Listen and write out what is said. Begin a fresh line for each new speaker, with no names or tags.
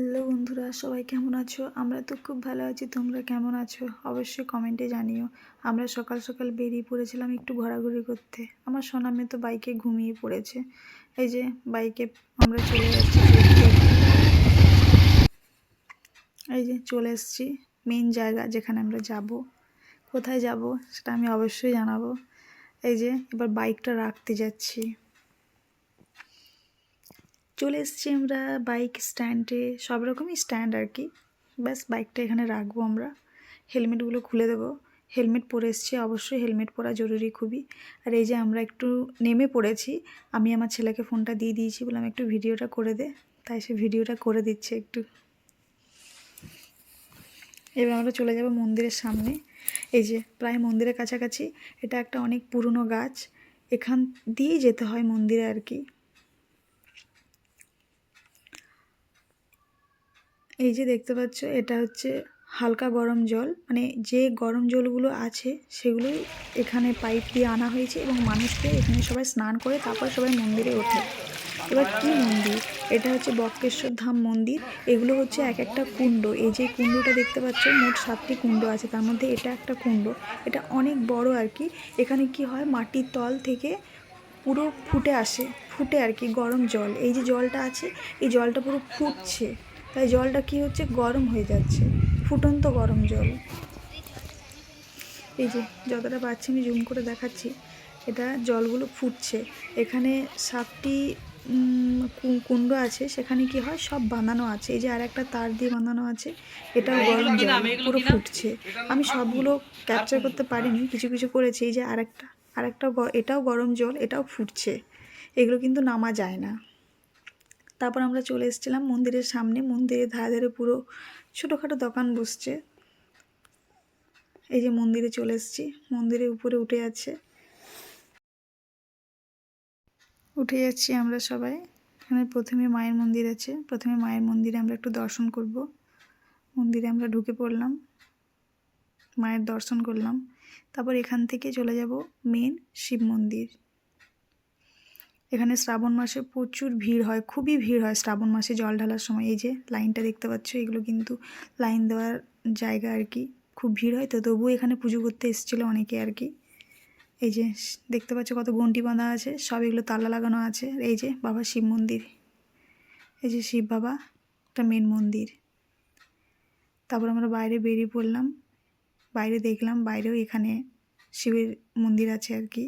Hello বন্ধুরা, সবাই কেমন আছো? আমরা তো খুব ভালো আছি, তোমরা কেমন আছো? অবশ্যই কমেন্টে জানিও। আমরা সকাল সকাল বেরিয়ে পড়েছিলাম একটু ঘোরাঘুরি করতে। আমার সোনামে তো বাইকে ঘুমিয়ে পড়েছে। এই যে, বাইকে আমরা চলে যাচ্ছি এই যে, চলে এসেছি মেন জায়গা যেখানে আমরা যাব। কোথায় যাব, সেটা আমি অবশ্যই জানাব। এই যে, এবার বাইকটা রাখতে যাচ্ছি। চলে এসেছি আমরা বাইক স্ট্যান্ডে সব রকমই স্ট্যান্ড আর কি। ব্যাস বাইকটা এখানে রাখব আমরা। হেলমেটগুলো খুলে দেবো। হেলমেট পরে এসেছি। অবশ্যই হেলমেট পরা জরুরি খুবই। আর এই যে আমরা একটু নেমে পড়েছি, আমি আমার ছেলেকে ফোনটা দিয়ে দিয়েছি বললাম একটু ভিডিওটা করে দে। তাই সে ভিডিওটা করে দিচ্ছে একটু। এবার আমরা চলে যাব মন্দিরের সামনে। এই যে প্রায় মন্দিরের কাছাকাছি, এটা একটা অনেক পুরনো গাছ। এখান দিয়েই যেতে হয় মন্দিরে আর কি। এই যে দেখতে পাচ্ছ, এটা হচ্ছে হালকা গরম জল। মানে যে গরম জলগুলো আছে, সেগুলোই এখানে পাইপ দিয়ে আনা হয়েছে এবং মানুষকে এখানে সবাই স্নান করে তারপর সবাই মন্দিরে ওঠে। এবার কি মন্দির? এটা হচ্ছে বক্রেশ্বর ধাম মন্দির। এগুলো হচ্ছে এক একটা কুণ্ড। এই যে কুণ্ডটা দেখতে পাচ্ছ, মোট সাতটি কুণ্ড আছে। তার মধ্যে এটা একটা কুণ্ড। এটা অনেক বড় আর কি। এখানে কি হয়, মাটির তল থেকে পুরো ফুটে আসে। ফুটে আর কি গরম জল। এই যে জলটা আছে, এই জলটা পুরো ফুটছে। তাই জলটা কি হচ্ছে? গরম হয়ে যাচ্ছে। ফুটন্ত গরম জল। এই যে যতটা পাচ্ছি আমি জুম করে দেখাচ্ছি এটা জলগুলো ফুটছে। এখানে কু- কুণ্ড আছে সেখানে কি হয়? সব বাঁধানো আছে। এই যে আর একটা তার দিয়ে বাঁধানো আছে এটাও গরম জল। পুরো ফুটছে। আমি সবগুলো ক্যাপচার করতে পারিনি কিছু কিছু করেছি। এই যে আরেকটা আরেকটা এটাও গরম জল এটাও ফুটছে। এগুলো কিন্তু নামা যায় না। তারপর আমরা চলে এসেছিলাম মন্দিরের সামনে। মন্দিরের ধারে ধারে পুরো ছোটোখাটো দোকান বসছে। এই যে মন্দিরে চলে এসেছি। মন্দিরের উপরে উঠে আছে। উঠে যাচ্ছি আমরা সবাই। এখানে প্রথমে মায়ের মন্দির আছে। প্রথমে মায়ের মন্দিরে আমরা একটু দর্শন করব। মন্দিরে আমরা ঢুকে পড়লাম। মায়ের দর্শন করলাম। তারপর এখান থেকে চলে যাব মেন শিব মন্দির। এখানে শ্রাবণ মাসে প্রচুর ভিড় হয়, খুবই ভিড় হয় শ্রাবণ মাসে জল ঢালার সময়। এই যে লাইনটা দেখতে পাচ্ছ, এগুলো কিন্তু লাইন দেওয়ার জায়গা আর কি, খুব ভিড় হয়। তো তবুও এখানে পুজো করতে এসেছিল অনেকে আর কি। এই যে দেখতে পাচ্ছ কত গন্টি বাঁধা আছে, সব এগুলো তালা লাগানো আছে। এই যে বাবা শিব মন্দির, এই যে শিব বাবা, একটা মেন মন্দির। তারপর আমরা বাইরে বেরিয়ে পড়লাম, বাইরে দেখলাম, বাইরেও এখানে শিবের মন্দির আছে আর কি।